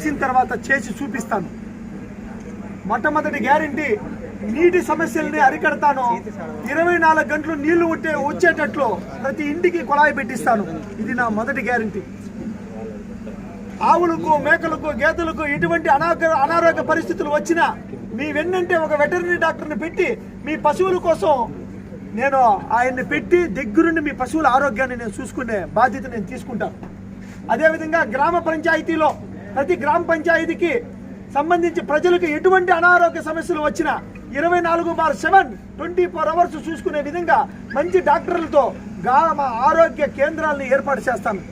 గెలిచిన తర్వాత చేసి చూపిస్తాను. మొట్టమొదటి గ్యారంటీ నీటి సమస్యల్ని అరికడతాను. ఇరవై నాలుగు గంటలు నీళ్ళు ఉంటే వచ్చేటట్లు ప్రతి ఇంటికి కుళాయి పెట్టిస్తాను. ఇది నా మొదటి గ్యారంటీ. ఆవులకు మేకలకు గేదెలకు ఎటువంటి అనారోగ్య అనారోగ్య పరిస్థితులు వచ్చినా మీ వెన్నంటే ఒక వెటర్నరీ డాక్టర్ని పెట్టి మీ పశువుల కోసం నేను ఆయన్ని పెట్టి దగ్గరుండి మీ పశువుల ఆరోగ్యాన్ని నేను చూసుకునే బాధ్యత నేను తీసుకుంటాను. అదేవిధంగా గ్రామ పంచాయతీలో ప్రతి గ్రామ పంచాయతీకి సంబంధించి ప్రజలకు ఎటువంటి అనారోగ్య సమస్యలు వచ్చినా ఇరవై నాలుగు bar seven twenty four hours చూసుకునే విధంగా మంచి డాక్టర్లతో గ్రామ ఆరోగ్య కేంద్రాలను ఏర్పాటు చేస్తాను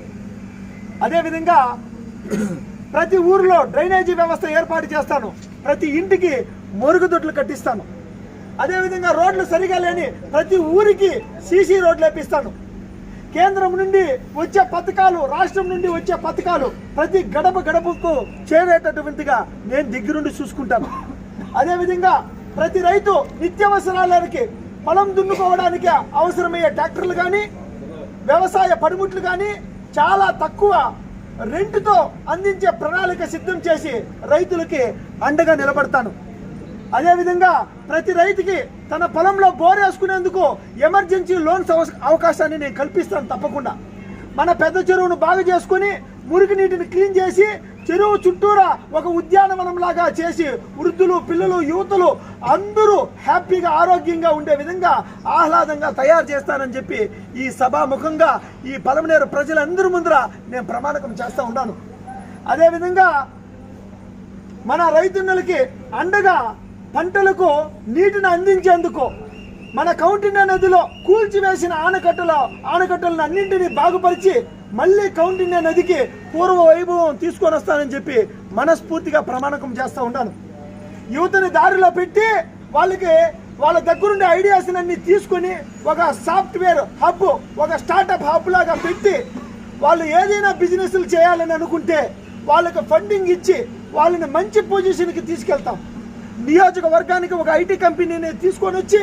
అదేవిధంగా ప్రతి ఊరిలో డ్రైనేజీ వ్యవస్థ ఏర్పాటు చేస్తాను. ప్రతి ఇంటికి మరుగుదొడ్లు కట్టిస్తాను. అదేవిధంగా రోడ్లు సరిగా లేని ప్రతి ఊరికి సీసీ రోడ్లు వేపిస్తాను. కేంద్రం నుండి వచ్చే పథకాలు రాష్ట్రం నుండి వచ్చే పథకాలు ప్రతి గడప గడపకు చేరేటటువంటిగా నేను దగ్గరుండి చూసుకుంటాను అదేవిధంగా ప్రతి రైతు నిత్యావసరాలకి పొలం దున్నుకోవడానికి అవసరమయ్యే ట్రాక్టర్లు కానీ వ్యవసాయ పనిముట్లు కానీ చాలా తక్కువ రెంట్తో అందించే ప్రణాళిక సిద్ధం చేసి రైతులకి అండగా నిలబడతాను. అదేవిధంగా ప్రతి రైతుకి తన పొలంలో బోర్ వేసుకునేందుకు ఎమర్జెన్సీ లోన్స్ అవకాశాన్ని నేను కల్పిస్తాను తప్పకుండా. మన పెద్ద చెరువును బాగు చేసుకుని మురికి నీటిని క్లీన్ చేసి చెరువు చుట్టూరా ఒక ఉద్యానవనం లాగా చేసి వృద్ధులు పిల్లలు యువతులు అందరూ హ్యాపీగా ఆరోగ్యంగా ఉండే విధంగా ఆహ్లాదంగా తయారు చేస్తానని చెప్పి ఈ సభాముఖంగా ఈ పలమనేరు ప్రజలందరి ముందర నేను ప్రమాణకం చేస్తూ ఉన్నాను. అదేవిధంగా మన రైతన్నలకి అండగా పంటలకు నీటిని అందించేందుకు మన కౌంటిన్య నదిలో కూల్చివేసిన ఆనకట్టల ఆనకట్టలను అన్నింటినీ బాగుపరిచి మళ్ళీ కౌంటిన్య నదికి పూర్వ వైభవం తీసుకొని వస్తానని చెప్పి మనస్ఫూర్తిగా ప్రమాణకం చేస్తూ ఉంటాను యువతని దారిలో పెట్టి వాళ్ళకి వాళ్ళ దగ్గరుండే ఐడియాస్ అన్ని తీసుకొని ఒక సాఫ్ట్వేర్ హబ్ ఒక స్టార్టప్ హబ్ లాగా పెట్టి వాళ్ళు ఏదైనా బిజినెస్లు చేయాలని అనుకుంటే వాళ్ళకి ఫండింగ్ ఇచ్చి వాళ్ళని మంచి పొజిషన్కి తీసుకెళ్తాం. నియోజకవర్గానికి ఒక ఐటీ కంపెనీని తీసుకొని వచ్చి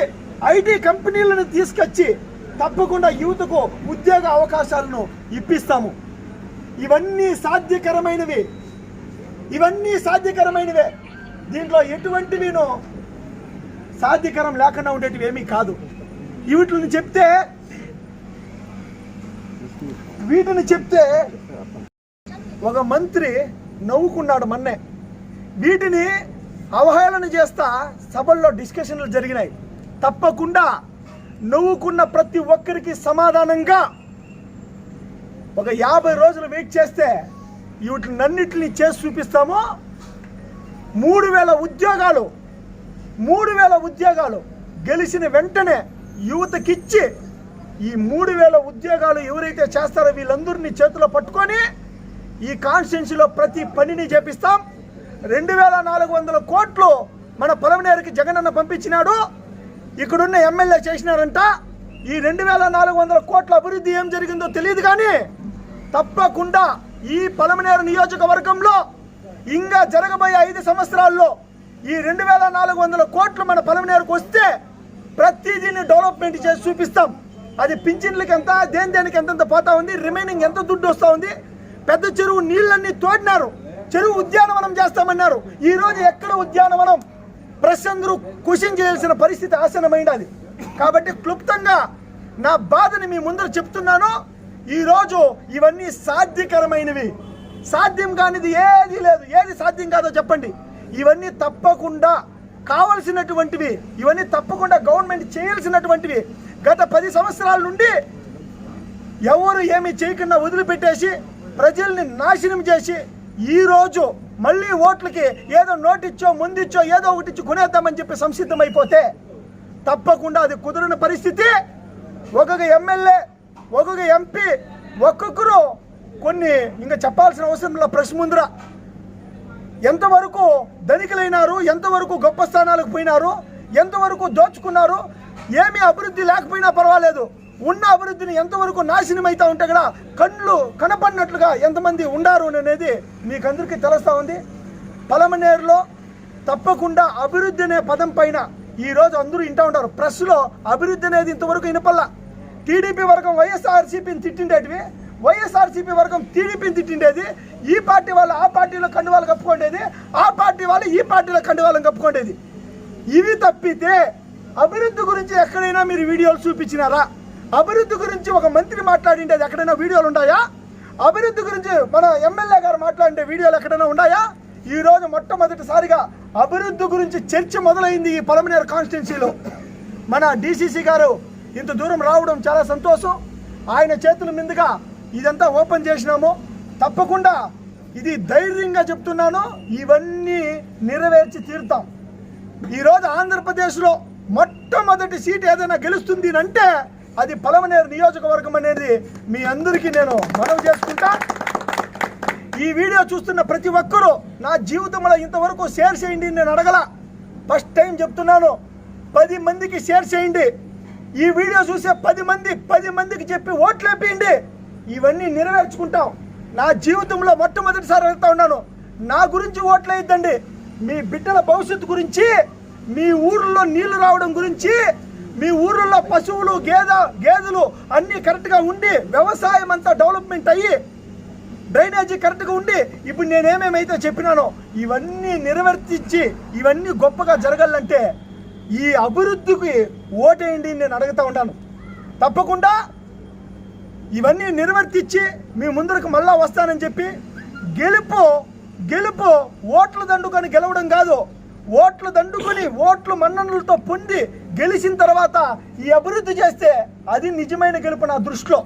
ఐటీ కంపెనీలను తీసుకొచ్చి తప్పకుండా యువతకు ఉద్యోగ అవకాశాలను ఇప్పిస్తాము. ఇవన్నీ సాధ్యకరమైనవి. ఇవన్నీ సాధ్యకరమైనవే. దీంట్లో ఎటువంటి నేను సాధ్యకరం లేకుండా ఉండేటివి ఏమీ కాదు. వీటిని చెప్తే వీటిని చెప్తే ఒక మంత్రి నవ్వుకున్నాడు మొన్నే. వీటిని అవహేళన చేస్తా సభల్లో డిస్కషన్లు జరిగినాయి. తప్పకుండా నవ్వుకున్న ప్రతి ఒక్కరికి సమాధానంగా ఒక యాభై రోజులు వెయిట్ చేస్తే వీటినన్నిటిని చేసి చూపిస్తాము. మూడు వేల ఉద్యోగాలు మూడు వేల ఉద్యోగాలు గెలిచిన వెంటనే యువతకిచ్చి ఈ మూడు వేల ఉద్యోగాలు ఎవరైతే చేస్తారో వీళ్ళందరినీ చేతిలో పట్టుకొని ఈ కాన్స్టిట్యున్సీలో ప్రతి పనిని చేపిస్తాం. రెండు వేల నాలుగు వందల కోట్లు మన పొలమనేరుకి జగనన్న పంపించినాడు. ఇక్కడున్న ఎమ్మెల్యే చేసినారంట. ఈ రెండు వేల నాలుగు వందల కోట్ల అభివృద్ధి ఏం జరిగిందో తెలియదు కానీ తప్పకుండా ఈ పలమనేరు నియోజకవర్గంలో ఇంకా జరగబోయే ఐదు సంవత్సరాల్లో ఈ రెండు వేల నాలుగు వందల కోట్లు మన పలమనేరుకు వస్తే ప్రతిదీని డెవలప్మెంట్ చేసి చూపిస్తాం. అది పింఛన్లకి ఎంత దేని దేనికి ఎంతెంత పోతా ఉంది రిమైనింగ్ ఎంత దుడ్డు వస్తూ ఉంది పెద్ద చెరువు నీళ్ళన్నీ తోడినారు. చెరువు ఉద్యానవనం చేస్తామన్నారు. ఈరోజు ఎక్కడ ఉద్యానవనం? ప్రెస్ అందరూ క్వశ్చన్ చేయాల్సిన పరిస్థితి ఆసనమైనది కాబట్టి క్లుప్తంగా నా బాధని మీ ముందర చెప్తున్నాను. ఈరోజు ఇవన్నీ సాధ్యకరమైనవి. సాధ్యం కానిది ఏది లేదు. ఏది సాధ్యం కాదో చెప్పండి. ఇవన్నీ తప్పకుండా కావలసినటువంటివి ఇవన్నీ తప్పకుండా గవర్నమెంట్ చేయాల్సినటువంటివి గత పది సంవత్సరాల నుండి ఎవరు ఏమి చేయకుండా వదిలిపెట్టేసి ప్రజల్ని నాశనం చేసి ఈరోజు మళ్ళీ ఓట్లకి ఏదో నోటిచ్చో ముందిచ్చో ఏదో ఒకటి ఇచ్చి కొనేద్దామని చెప్పి సంసిద్ధమైపోతే తప్పకుండా అది కుదరని పరిస్థితి. ఒక్కొక్క ఎమ్మెల్యే ఒక్కొక్క ఎంపీ ఒక్కొక్కరు కొన్ని ఇంకా చెప్పాల్సిన అవసరం లేదు. ప్రెస్ ముందర ఎంతవరకు ధనికులైనారు ఎంతవరకు గొప్ప స్థానాలకు పోయినారు ఎంతవరకు దోచుకున్నారు ఏమీ అభివృద్ధి లేకపోయినా పర్వాలేదు. ఉన్న అభివృద్ధిని ఎంతవరకు నాశనం అవుతా ఉంటే కూడా కళ్ళు కనపడినట్లుగా ఎంతమంది ఉండారు అనేది మీకందరికీ తెలుస్తూ ఉంది. పలమనేరులో తప్పకుండా అభివృద్ధి అనే పదం పైన ఈరోజు అందరూ ఇంటా ఉంటారు. ప్రెస్లో అభివృద్ధి అనేది ఇంతవరకు వినపల్లా టీడీపీ వర్గం వైఎస్ఆర్సీపీని తిట్టిండేటివి. వైఎస్ఆర్సీపీ వర్గం టీడీపీని తిట్టిండేది. ఈ పార్టీ వాళ్ళు ఆ పార్టీలో కండువాలు కప్పుకోండేది. ఆ పార్టీ వాళ్ళు ఈ పార్టీలో కండువాలను కప్పుకోండేది. ఇవి తప్పితే అభివృద్ధి గురించి ఎక్కడైనా మీరు వీడియోలు చూపించినారా? అభివృద్ధి గురించి ఒక మంత్రి మాట్లాడిండేది ఎక్కడైనా వీడియోలు ఉన్నాయా అభివృద్ధి గురించి మన ఎమ్మెల్యే గారు మాట్లాడే వీడియోలు ఎక్కడైనా ఉన్నాయా ఈ రోజు మొట్టమొదటిసారిగా అభివృద్ధి గురించి చర్చ మొదలైంది ఈ పొలమనేరు కాన్స్టిట్యున్సీలో. మన డీసీసీ గారు ఇంత దూరం రావడం చాలా సంతోషం. ఆయన చేతుల మీదుగా ఇదంతా ఓపెన్ చేసినాము. తప్పకుండా ఇది ధైర్యంగా చెప్తున్నాను. ఇవన్నీ నెరవేర్చి తీరుతాం. ఈరోజు ఆంధ్రప్రదేశ్లో మొట్టమొదటి సీట్ ఏదైనా గెలుస్తుంది అంటే అది పలమనేరు నియోజకవర్గం అనేది మీ అందరికీ నేను మనవి చేసుకుంటా. ఈ వీడియో చూస్తున్న ప్రతి ఒక్కరూ నా జీవితంలో ఇంతవరకు షేర్ చేయండి నేను అడగల. ఫస్ట్ టైం చెప్తున్నాను. పది మందికి షేర్ చేయండి. ఈ వీడియో చూసే పది మంది పది మందికి చెప్పి ఓట్లేపియండి ఇవన్నీ నెరవేర్చుకుంటాం. నా జీవితంలో మొట్టమొదటిసారి వెళ్తా ఉన్నాను. నా గురించి ఓట్లేయద్దండి మీ బిడ్డల భవిష్యత్తు గురించి మీ ఊర్లో నీళ్ళు రావడం గురించి మీ ఊర్లలో పశువులు గేద గేదెలు అన్నీ కరెక్ట్గా ఉండి వ్యవసాయం అంతా డెవలప్మెంట్ అయ్యి డ్రైనేజీ కరెక్ట్గా ఉండి ఇప్పుడు నేనేమేమైతే చెప్పినానో ఇవన్నీ నిర్వర్తించి ఇవన్నీ గొప్పగా జరగాలంటే ఈ అభివృద్ధికి ఓటేయండి నేను అడుగుతా ఉన్నాను. తప్పకుండా ఇవన్నీ నిర్వర్తించి మీ ముందరకు మళ్ళా వస్తానని చెప్పి గెలుపు గెలుపు ఓట్ల దండుకొని గెలవడం కాదు ఓట్లు దండుకొని ఓట్లు మన్ననలతో పొంది గెలిచిన తర్వాత ఈ అభివృద్ధి చేస్తే అది నిజమైన గెలుపు నా దృష్టిలో.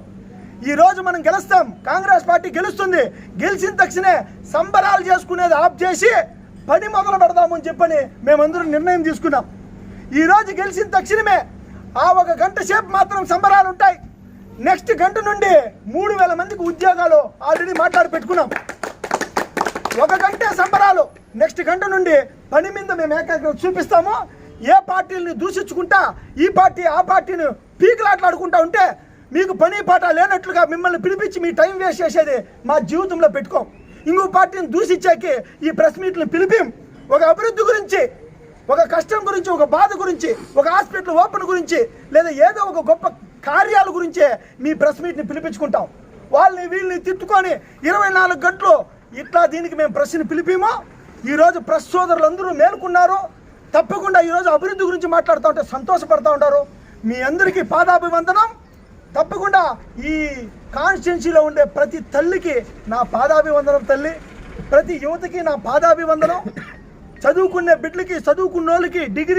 ఈ రోజు మనం గెలుస్తాం. కాంగ్రెస్ పార్టీ గెలుస్తుంది. గెలిచిన తక్షణే సంబరాలు చేసుకునేది ఆఫ్ చేసి పని మొదలు పెడదామని చెప్పని మేమందరం నిర్ణయం తీసుకున్నాం. ఈరోజు గెలిచిన తక్షణమే ఆ ఒక గంట సేపు మాత్రం సంబరాలు ఉంటాయి. నెక్స్ట్ గంట నుండి మూడు వేల మందికి ఉద్యోగాలు ఆల్రెడీ మాట్లాడి పెట్టుకున్నాం. ఒక గంటే సంబరాలు. నెక్స్ట్ గంట నుండి పని మీద మేము ఏకాగ్రత చూపిస్తాము ఏ పార్టీని దూషించుకుంటా ఈ పార్టీ ఆ పార్టీని పీకులాట్లాడుకుంటా ఉంటే మీకు పని పాట లేనట్లుగా మిమ్మల్ని పిలిపించి మీ టైం వేస్ట్ చేసేది మా జీవితంలో పెట్టుకోం. ఇంకో పార్టీని దూషించాకి ఈ ప్రెస్ మీట్లు పిలిపిం ఒక అభివృద్ధి గురించి ఒక కష్టం గురించి ఒక బాధ గురించి ఒక హాస్పిటల్ ఓపెన్ గురించి లేదా ఏదో ఒక గొప్ప కార్యాల గురించే మీ ప్రెస్ మీట్ని పిలిపించుకుంటాం. వాళ్ళని వీళ్ళని తిట్టుకొని ఇరవై నాలుగు గంటలు ఇట్లా దీనికి మేము ప్రెస్ని పిలిపిమో ఈరోజు ప్రెస్ సోదరులు అందరూ మేలుకున్నారు. తప్పకుండా ఈరోజు అభివృద్ధి గురించి మాట్లాడుతూ ఉంటే సంతోషపడుతూ ఉంటారు. మీ అందరికీ పాదాభివందనం. తప్పకుండా ఈ కాన్స్టిట్యున్సీలో ఉండే ప్రతి తల్లికి నా పాదాభివందనం తల్లి. ప్రతి యువతకి నా పాదాభివందనం. చదువుకునే బిడ్డలకి చదువుకున్న వాళ్ళకి డిగ్రీ